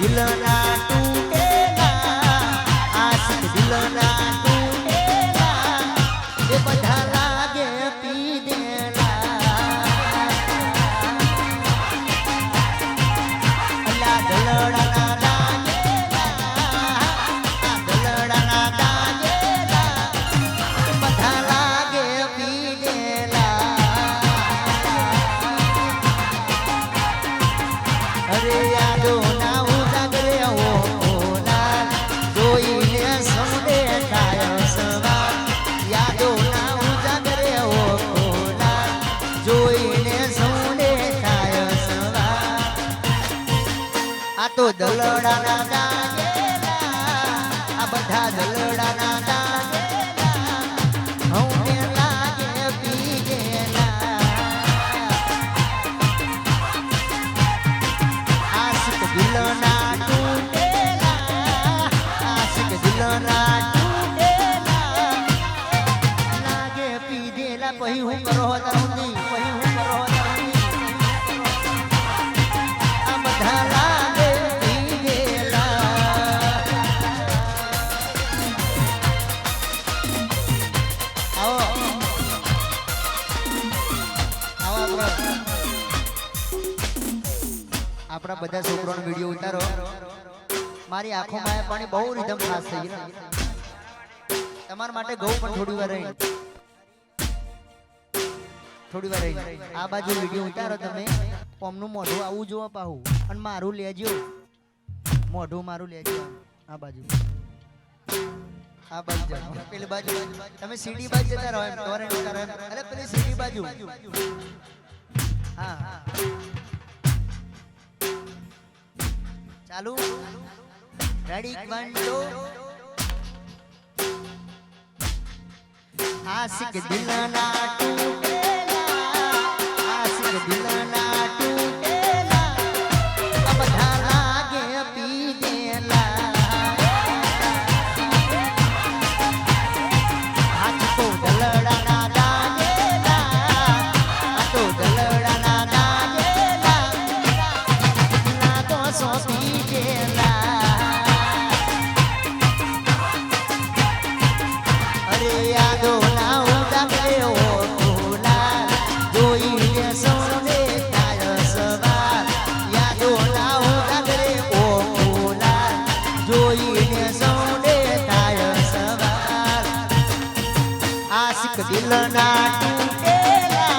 You learn તો દલડાના આ બધા દલડાના ગાગેલા હઉને લાગે પીગેલા આશિક દિલના પીધેલા પછી હું આપણો બધા છોકરાનો વીડિયો ઉતારો. મારી આંખોમાં પાણી બહુ રીધમ ખાસ થઈ તમારા માટે ઘઉં પણ થોડી વાર રહી. થોડી વાર રહી. આ બાજુ વીડિયો ઉતારો તમે. ઓમનું મોઢું આવું જોવા પાહું. અને મારું લેજો. મોઢું મારું લેજો. આ બાજુ. આ બાજુ બાજુ. તમે સીડી બાજુ જતા રહો એમ. ટોરેન્ટ અરે પેલી સીડી બાજુ. ચાલુ? રેડી વન ટુ આશિક દિલના તૂટેલા જોઈને સૌને થાય સવાર. આશિક દિલના તૂટેલા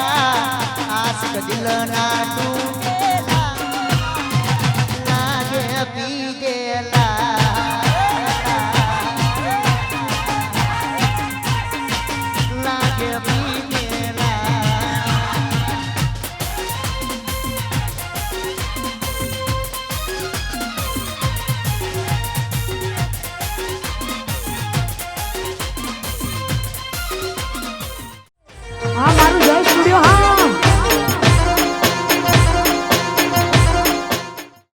આશિક દિલના તૂટેલા. લાગે પીગેલા.